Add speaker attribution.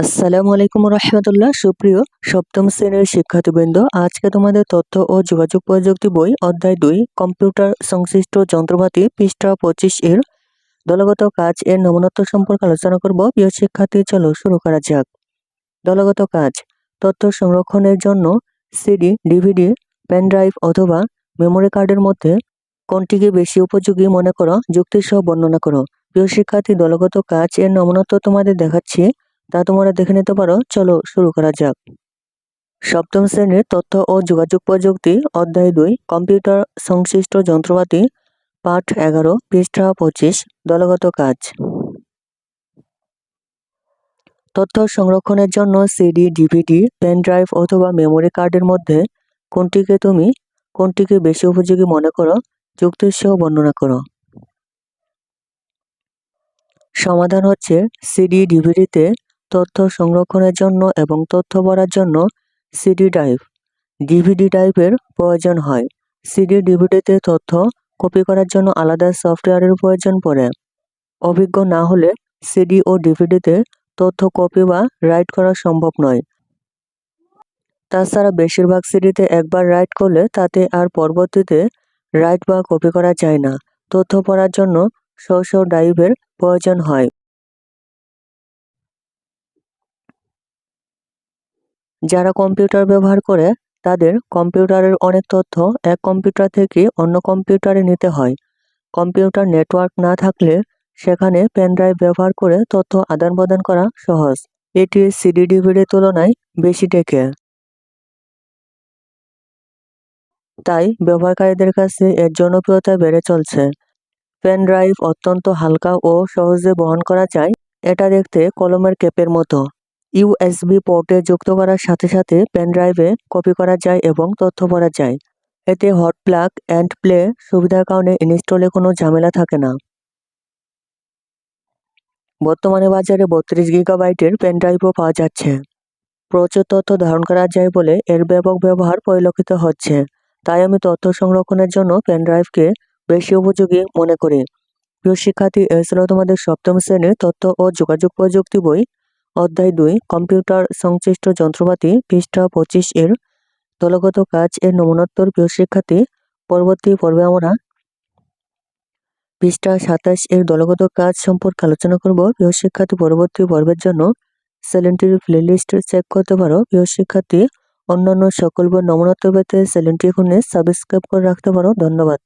Speaker 1: আসসালামু আলাইকুম রহমতুল্লাহ। সুপ্রিয় সপ্তম শ্রেণির শিক্ষার্থীবৃন্দ, আজকে তোমাদের তথ্য ও যোগাযোগ প্রযুক্তি বই অধ্যায় দুই, কম্পিউটার সংশ্লিষ্ট যন্ত্রপাতি পৃষ্ঠা পঁচিশ এর দলগত কাজ এর নমনত্ব সম্পর্কে আলোচনা করব। প্রিয় শিক্ষার্থী, চলো শুরু করা যাক। দলগত কাজ, তথ্য সংরক্ষণের জন্য সিডি, ডিভিডি পেনড্রাইভ অথবা মেমোরি কার্ডের মধ্যে কোনটিকে বেশি উপযোগী মনে করো? যুক্তিসহ বর্ণনা করো। প্রিয় শিক্ষার্থী, দলগত কাজ এর নমনত্ব তোমাদের দেখাচ্ছি। তা তোমরা দেখে নিতে পারো। চলো শুরু করা যাক। সপ্তম শ্রেণির তথ্য ও যোগাযোগ প্রযুক্তি অধ্যায় দুই, কম্পিউটার সংশ্লিষ্ট যন্ত্রপাতি, পাঠ এগারো, পৃষ্ঠা পঁচিশ, দলগত কাজ। তথ্য সংরক্ষণের জন্য সিডি, ডিভিডি, পেন ড্রাইভ অথবা মেমোরি কার্ডের মধ্যে কোনটিকে তুমি, কোনটিকে বেশি উপযোগী মনে করো যুক্তিসহ বর্ণনা করো। সমাধান হচ্ছে সিডি, ডিভিডিতে তথ্য সংরক্ষণের জন্য এবং তথ্য পড়ার জন্য সিডি ড্রাইভ। ডিভিডি ড্রাইভের প্রয়োজন হয়। সিডি ডিভিডিতে তথ্য কপি করার জন্য আলাদা সফটওয়্যারের প্রয়োজন পড়ে। অভিজ্ঞ না হলে সিডি ও ডিভিডিতে তথ্য কপি বা রাইট করা সম্ভব নয়। তাছাড়া বেশিরভাগ সিডিতে একবার রাইট করলে তাতে আর পরবর্তীতে রাইট বা কপি করা যায় না। তথ্য পড়ার জন্য স্ব ড্রাইভের প্রয়োজন হয়। যারা কম্পিউটার ব্যবহার করে, তাদের কম্পিউটারের অনেক তথ্য এক কম্পিউটার থেকে অন্য কম্পিউটারে নিতে হয়। কম্পিউটার নেটওয়ার্ক না থাকলে সেখানে পেনড্রাইভ ব্যবহার করে তথ্য আদান প্রদান করা সহজ। এটি সিডি ডিভিডির তুলনায় বেশি টেকে। তাই ব্যবহারকারীদের কাছে এর জনপ্রিয়তা বেড়ে চলছে। পেন ড্রাইভ অত্যন্ত হালকা ও সহজে বহন করা যায়। এটা দেখতে কলমের ক্যাপের মতো। ইউএসবি পোর্টে যুক্ত করার সাথে সাথে পেন ড্রাইভে কপি করা যায় এবং তথ্য পড়া যায়। এতে হট প্লাগ অ্যান্ড প্লে সুবিধার কারণে ইনস্টলে কোনো ঝামেলা থাকে না। বর্তমানে বাজারে বত্রিশ গিগাবাইটের পেন ড্রাইভও পাওয়া যাচ্ছে। প্রচুর তথ্য ধারণ করা যায় বলে এর ব্যাপক ব্যবহার পরিলক্ষিত হচ্ছে। তাই আমি তথ্য সংরক্ষণের জন্য পেন ড্রাইভকে বেশি উপযোগী মনে করি। প্রিয় শিক্ষার্থী, এ ছিল তোমাদের সপ্তম শ্রেণির তথ্য ও যোগাযোগ প্রযুক্তি বই। অধ্যায় দুই, কম্পিউটার সংশ্লিষ্ট যন্ত্রপাতি পৃষ্ঠা পঁচিশ এর দলগত কাজ এর নমুনোত্তর প্রিয় শিক্ষার্থী পরবর্তী পর্বে আমরা পৃষ্ঠা সাতাশ এর দলগত কাজ সম্পর্কে আলোচনা করব। প্রিয় শিক্ষার্থী, পরবর্তী পর্বের জন্য চ্যানেলটির প্লেলিস্ট চেক করতে পারো। প্রিয় শিক্ষার্থী, অন্যান্য সকল বই নমুনোত্তর পেতে চ্যানেলটি এখানে সাবস্ক্রাইব করে রাখতে পারো। ধন্যবাদ।